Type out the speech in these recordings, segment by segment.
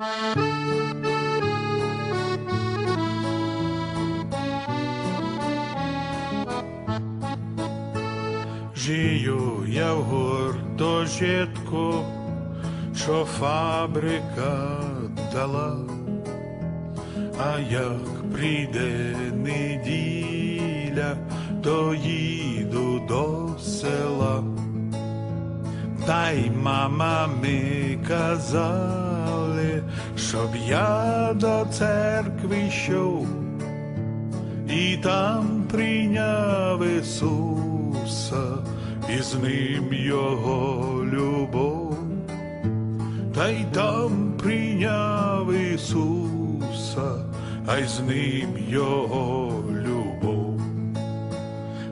Жию я в гуртожитку, що фабрика дала, а як прийде неділя, то їду до села. Та й мама ми казали, щоб я до церкви йшов і там прийняв Ісуса, і з ним Його любов, та й там прийняв Ісуса, а й з ним Його любов.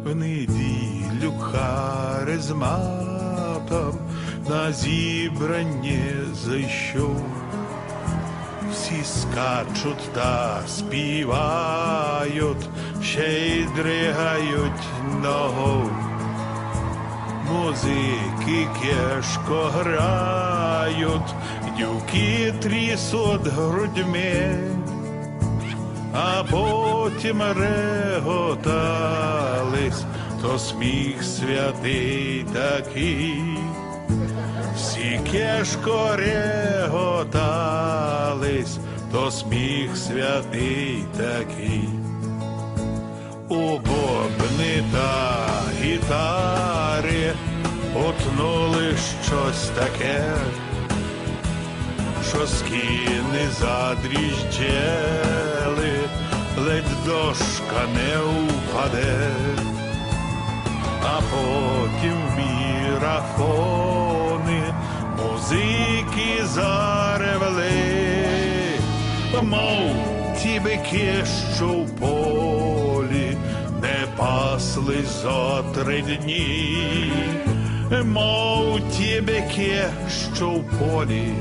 В неділю харизматом на зібрання зайшов всі скачуть та співають, ще й дригають ногу. Музики кешко грають, дюки трісуть грудьми, а потім реготались, то сміх святий такий. Всі кешко реготались, то сміх святий такий. У бобни та гітари утнули щось таке, що скіни задріжджели, ледь дошка не впаде а потім в мірафони музики заревели, мов ті бики, що в полі не пасли зо три дні, мов ті бики, що в полі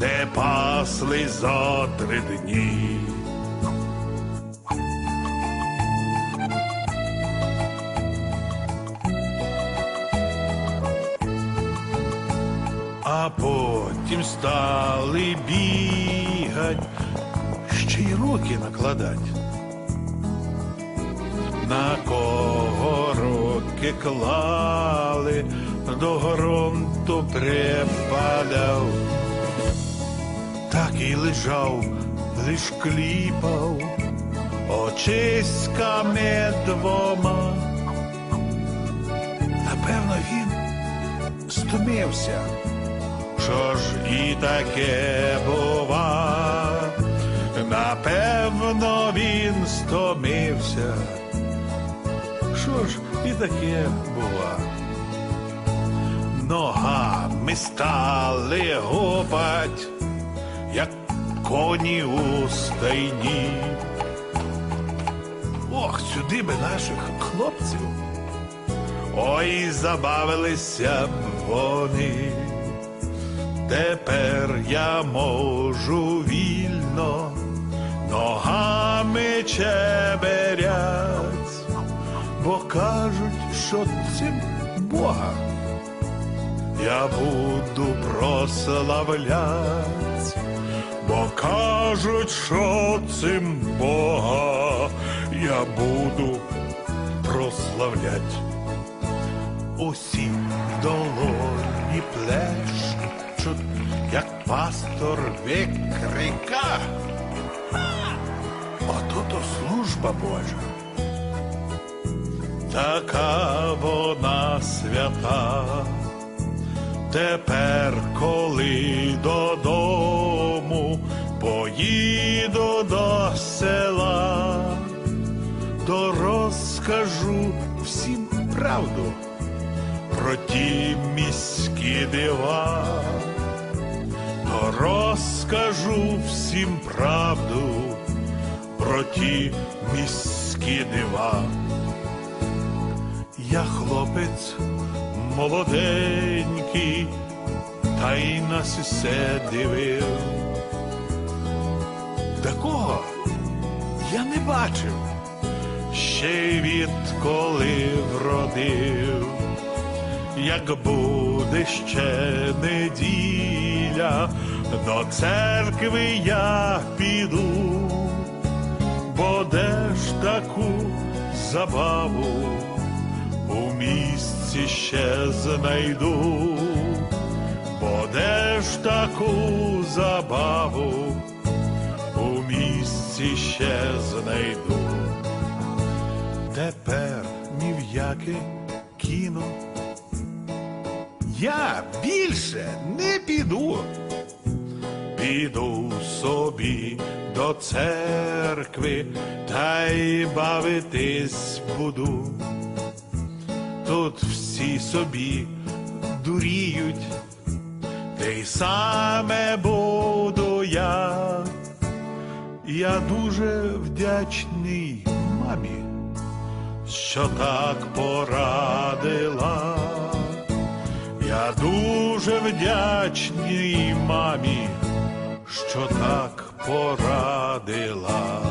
не пасли зо три дні. А потім стали бігать, ще й руки накладать. На кого руки клали, до грунту припадав, так і лежав, лиш кліпав очиськами двома. Напевно, він стомився. Що ж і таке бува, напевно, він стомився. Що ж і таке бува. Ногами стали гопать, як коні у стайні. Ох, сюди би наших хлопців. Ой, забавилися б вони. Тепер я можу вільно ногами чеберять, бо кажуть, що цим Бога я буду прославлять, бо кажуть, що цим Бога я буду прославлять. Усі долоні як пастор викрика. Ото то служба Божа. Така вона свята. Тепер, коли додому поїду до села, то розкажу всім правду про ті міські дива, розкажу всім правду про ті міські дива. Я хлопець молоденький, та й нас усе дивив. Такого я не бачив, ще й відколи вродив. Як буде ще неділя, до церкви я піду, бо де ж таку забаву у місці ще знайду, бо де ж таку забаву у місці ще знайду. Тепер ні в яке кіно. Я більше не піду. Піду собі до церкви та й бавитись буду. Тут всі собі дуріють, те й саме буду я. Я дуже вдячний мамі, що так порадила. Я дуже вдячний мамі, що так порадила.